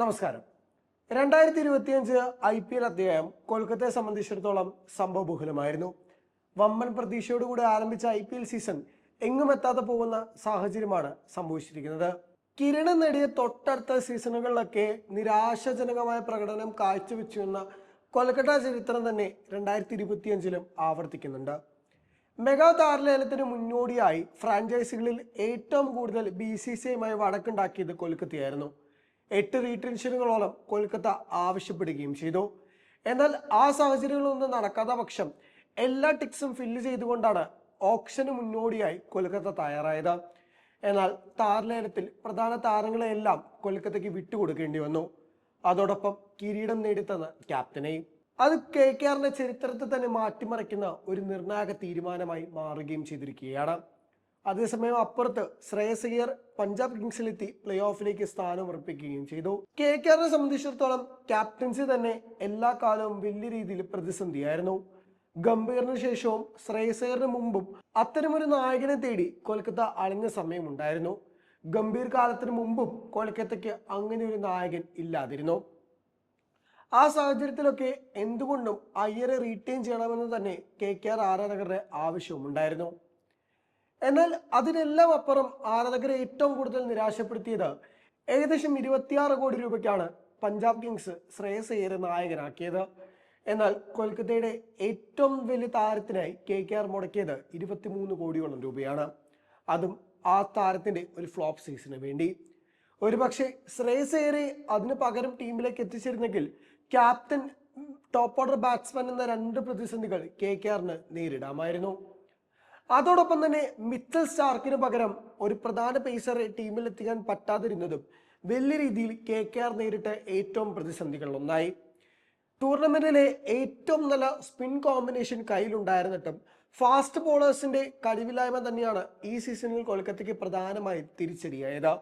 നമസ്കാരം. രണ്ടായിരത്തി ഇരുപത്തിയഞ്ച് ഐ പി എൽ അധ്യായം കൊൽക്കത്തയെ സംബന്ധിച്ചിടത്തോളം സംഭവബഹുലമായിരുന്നു വമ്പൻ പ്രതീക്ഷയോടുകൂടി ആരംഭിച്ച ഐ പി എൽ സീസൺ എങ്ങും എത്താതെ പോകുന്ന സാഹചര്യമാണ് സംഭവിച്ചിരിക്കുന്നത്. കിരണം നേടിയ തൊട്ടടുത്ത സീസണുകളിലൊക്കെ നിരാശാജനകമായ പ്രകടനം കാഴ്ചവെച്ചുവെന്ന കൊൽക്കത്ത ചരിത്രം തന്നെ രണ്ടായിരത്തി ഇരുപത്തിയഞ്ചിലും ആവർത്തിക്കുന്നുണ്ട്. മെഗാ താരലേലത്തിന് മുന്നോടിയായി ഫ്രാഞ്ചൈസികളിൽ ഏറ്റവും കൂടുതൽ ബി സി സി ഐയുമായി വടക്കുണ്ടാക്കിയത് കൊൽക്കത്തയായിരുന്നു. എട്ട് റീടെൻഷനുകളോളം കൊൽക്കത്ത ആവശ്യപ്പെടുകയും ചെയ്തു. എന്നാൽ ആ സാഹചര്യങ്ങളൊന്നും നടക്കാത്ത പക്ഷം എല്ലാ ടിക്സും ഫില്ല് ചെയ്തുകൊണ്ടാണ് ഓപ്ഷന് മുന്നോടിയായി കൊൽക്കത്ത തയ്യാറായത്. എന്നാൽ താരലേലത്തിൽ പ്രധാന താരങ്ങളെയെല്ലാം കൊൽക്കത്തയ്ക്ക് വിട്ടുകൊടുക്കേണ്ടി വന്നു. അതോടൊപ്പം കിരീടം നേടിത്തന്ന ക്യാപ്റ്റനെയും അത് കെ കെ ആറിന്റെ ചരിത്രത്തെ തന്നെ മാറ്റിമറിക്കുന്ന ഒരു നിർണായക തീരുമാനമായി മാറുകയും ചെയ്തിരിക്കുകയാണ്. അതേസമയം അപ്പുറത്ത് ശ്രേയസ് പഞ്ചാബ് കിങ്സിലെത്തി പ്ലേ ഓഫിലേക്ക് സ്ഥാനം ഉറപ്പിക്കുകയും ചെയ്തു. കെ കെ ആറിനെ സംബന്ധിച്ചിടത്തോളം ക്യാപ്റ്റൻസി തന്നെ എല്ലാ കാലവും വലിയ രീതിയിൽ പ്രതിസന്ധിയായിരുന്നു. ഗംഭീറിന് ശേഷവും ശ്രേയസ് മുമ്പും അത്തരമൊരു നായകനെ തേടി കൊൽക്കത്ത അലഞ്ഞ സമയമുണ്ടായിരുന്നു. ഗംഭീർ കാലത്തിന് മുമ്പും കൊൽക്കത്തയ്ക്ക് അങ്ങനെ ഒരു നായകൻ ഇല്ലാതിരുന്നു. ആ സാഹചര്യത്തിലൊക്കെ എന്തുകൊണ്ടും അയ്യരെ റീറ്റെയിൻ ചെയ്യണമെന്ന് തന്നെ കെ കെ ആർ ആരാധകരുടെ ആവശ്യവുമുണ്ടായിരുന്നു. എന്നാൽ അതിനെല്ലാം അപ്പുറം ആരാധകരെ ഏറ്റവും കൂടുതൽ നിരാശപ്പെടുത്തിയത് ഏകദേശം ഇരുപത്തിയാറ് കോടി രൂപയ്ക്കാണ് പഞ്ചാബ് കിങ്സ് ശ്രേയസ് അയ്യരെ നായകനാക്കിയത്. എന്നാൽ കൊൽക്കത്തയുടെ ഏറ്റവും വലിയ താരത്തിനായി കെ കെ ആർ മുടക്കിയത് ഇരുപത്തിമൂന്ന് കോടിയോളം രൂപയാണ്. അതും ആ താരത്തിന്റെ ഒരു ഫ്ലോപ്പ് സീസണിന് വേണ്ടി. ഒരുപക്ഷെ ശ്രേയസ് അയ്യരെ അതിന് പകരം ടീമിലേക്ക് എത്തിച്ചിരുന്നെങ്കിൽ ക്യാപ്റ്റൻ ടോപ്പ് ഓർഡർ ബാറ്റ്സ്മാൻ എന്ന രണ്ട് പ്രതിസന്ധികൾ കെ കെ ആറിന് നേരിടാമായിരുന്നു. അതോടൊപ്പം തന്നെ മിച്ചൽ സ്റ്റാർക്കിന് പകരം ഒരു പ്രധാന പേസർ ടീമിൽ എത്തിക്കാൻ പറ്റാതിരുന്നതും വലിയ രീതിയിൽ കെ കെ ആർ നേരിട്ട ഏറ്റവും പ്രതിസന്ധികളിലൊന്നായി ടൂർണമെന്റിലെ ഏറ്റവും നല്ല സ്പിൻ കോമ്പിനേഷൻ കയ്യിലുണ്ടായിരുന്നിട്ടും ഫാസ്റ്റ് ബോളേഴ്സിന്റെ കഴിവില്ലായ്മ തന്നെയാണ് ഈ സീസണിൽ കൊൽക്കത്തയ്ക്ക് പ്രധാനമായി തിരിച്ചടിയായത്.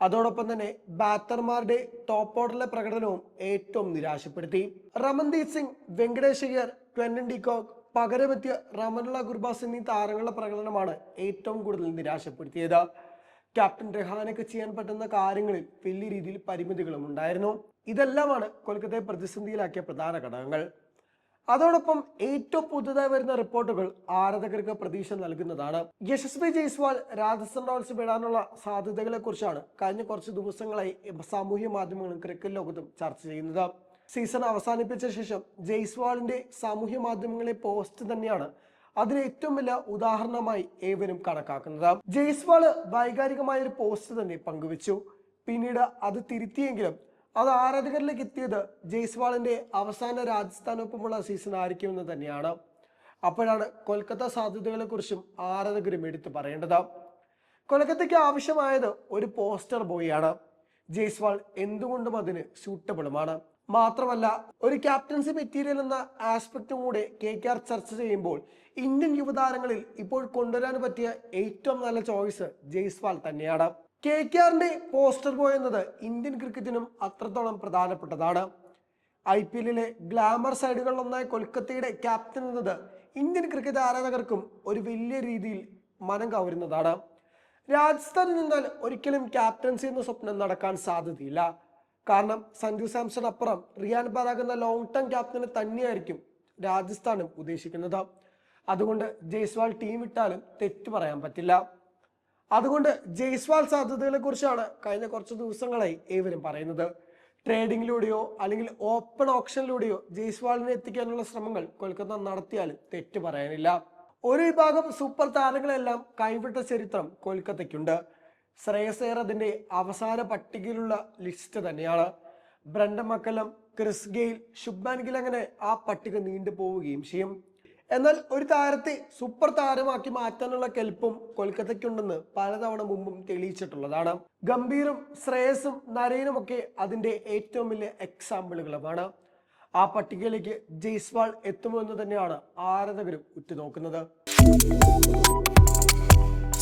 അതോടൊപ്പം തന്നെ ബാറ്റർമാരുടെ ടോപ്പ് ഓർഡറിലെ പ്രകടനവും ഏറ്റവും നിരാശപ്പെടുത്തി. റമൻദീപ് സിംഗ് വെങ്കടേഷ് അയ്യർ ട്വന്റൻ പകരമെത്തിയ റമനുള്ള ഗുർബാസ് എന്നീ താരങ്ങളുടെ പ്രകടനമാണ് ഏറ്റവും കൂടുതൽ നിരാശപ്പെടുത്തിയത്. ക്യാപ്റ്റൻ രഹാനയ്ക്ക് ചെയ്യാൻ പറ്റുന്ന കാര്യങ്ങളിൽ വലിയ രീതിയിൽ പരിമിതികളും ഉണ്ടായിരുന്നു. ഇതെല്ലാമാണ് കൊൽക്കത്തയെ പ്രതിസന്ധിയിലാക്കിയ പ്രധാന ഘടകങ്ങൾ. അതോടൊപ്പം ഏറ്റവും പുതുതായി വരുന്ന റിപ്പോർട്ടുകൾ ആരാധകർക്ക് പ്രതീക്ഷ നൽകുന്നതാണ്. യശസ്വി ജയ്സ്വാൾ രാജസ്ഥാൻ റോയൽസ് വിടാനുള്ള സാധ്യതകളെ കുറിച്ചാണ് കഴിഞ്ഞ കുറച്ച് ദിവസങ്ങളായി സാമൂഹ്യ മാധ്യമങ്ങളും ക്രിക്കറ്റ് ലോകത്തും ചർച്ച ചെയ്യുന്നത്. സീസൺ അവസാനിപ്പിച്ച ശേഷം ജയ്സ്വാളിന്റെ സാമൂഹ്യ മാധ്യമങ്ങളെ പോസ്റ്റ് തന്നെയാണ് അതിന് ഏറ്റവും വലിയ ഉദാഹരണമായി ഏവരും കണക്കാക്കുന്നത്. ജയ്സ്വാൾ വൈകാരികമായ ഒരു പോസ്റ്റ് തന്നെ പങ്കുവച്ചു. പിന്നീട് അത് തിരുത്തിയെങ്കിലും അത് ആരാധകരിലേക്ക് എത്തിയത് ജയ്സ്വാളിന്റെ അവസാന രാജസ്ഥാനൊപ്പമുള്ള സീസൺ ആയിരിക്കുമെന്ന് തന്നെയാണ്. അപ്പോഴാണ് കൊൽക്കത്ത സാധ്യതകളെ കുറിച്ചും ആരാധകരും എടുത്തു പറയേണ്ടത്. കൊൽക്കത്തയ്ക്ക് ആവശ്യമായത് ഒരു പോസ്റ്റർ ബോയിയാണ് ജയ്സ്വാൾ എന്തുകൊണ്ടും അതിന് സ്യൂട്ടബിളുമാണ് മാത്രമല്ല ഒരു ക്യാപ്റ്റൻസി മെറ്റീരിയൽ എന്ന ആസ്പെക്റ്റും കൂടെ കെ കെ ആർ ചർച്ച ചെയ്യുമ്പോൾ ഇന്ത്യൻ യുവതാരങ്ങളിൽ ഇപ്പോൾ കൊണ്ടുവരാൻ പറ്റിയ ഏറ്റവും നല്ല ചോയ്സ് ജയ്സ്വാൾ തന്നെയാണ്. കെ കെ ആറിന്റെ പോസ്റ്റർ ബോയ് എന്നത് ഇന്ത്യൻ ക്രിക്കറ്റിനും അത്രത്തോളം പ്രധാനപ്പെട്ടതാണ്. ഐ പി എല്ലിലെ ഗ്ലാമർ സൈഡുകളിലൊന്നായ കൊൽക്കത്തയുടെ ക്യാപ്റ്റൻ എന്നത് ഇന്ത്യൻ ക്രിക്കറ്റ് ആരാധകർക്കും ഒരു വലിയ രീതിയിൽ മനം കവരുന്നതാണ്. രാജസ്ഥാനിൽ നിന്നാൽ ഒരിക്കലും ക്യാപ്റ്റൻസി എന്ന സ്വപ്നം നടക്കാൻ സാധ്യതയില്ല. കാരണം സഞ്ജു സാംസൺ അപ്പുറം റിയാൻ പരാഗ് എന്ന ലോങ് ടേം ക്യാപ്റ്റനെ തന്നെയായിരിക്കും രാജസ്ഥാനും ഉദ്ദേശിക്കുന്നത്. അതുകൊണ്ട് ജയ്സ്വാൾ ടീം ഇട്ടാലും തെറ്റു പറയാൻ പറ്റില്ല. അതുകൊണ്ട് ജയ്സ്വാൾ സാധ്യതകളെ കുറിച്ചാണ് കഴിഞ്ഞ കുറച്ച് ദിവസങ്ങളായി ഏവരും പറയുന്നത്. ട്രേഡിങ്ങിലൂടെയോ അല്ലെങ്കിൽ ഓപ്പൺ ഓപ്ഷനിലൂടെയോ ജയ്സ്വാളിനെ എത്തിക്കാനുള്ള ശ്രമങ്ങൾ കൊൽക്കത്ത നടത്തിയാലും തെറ്റ് പറയാനില്ല. ഒരു വിഭാഗം സൂപ്പർ താരങ്ങളെല്ലാം കൈവിട്ട ചരിത്രം കൊൽക്കത്തയ്ക്കുണ്ട്. ശ്രേയസ് അതിന്റെ അവസാന പട്ടികയിലുള്ള ലിസ്റ്റ് തന്നെയാണ്. Brendon McCullum Chris Gayle Shubman Gill അങ്ങനെ ആ പട്ടിക നീണ്ടു പോവുകയും ചെയ്യും. എന്നാൽ ഒരു താരത്തെ സൂപ്പർ താരമാക്കി മാറ്റാനുള്ള കെൽപ്പും കൊൽക്കത്തയ്ക്കുണ്ടെന്ന് പലതവണ മുമ്പും തെളിയിച്ചിട്ടുള്ളതാണ്. ഗംഭീറും ശ്രേയസും നരേനും ഒക്കെ അതിന്റെ ഏറ്റവും വലിയ എക്സാമ്പിളുകളുമാണ് ആ പട്ടികയിലേക്ക് ജയ്സ്വാൾ എത്തുമോ എന്ന് തന്നെയാണ് ആരാധകരും ഉറ്റുനോക്കുന്നത്.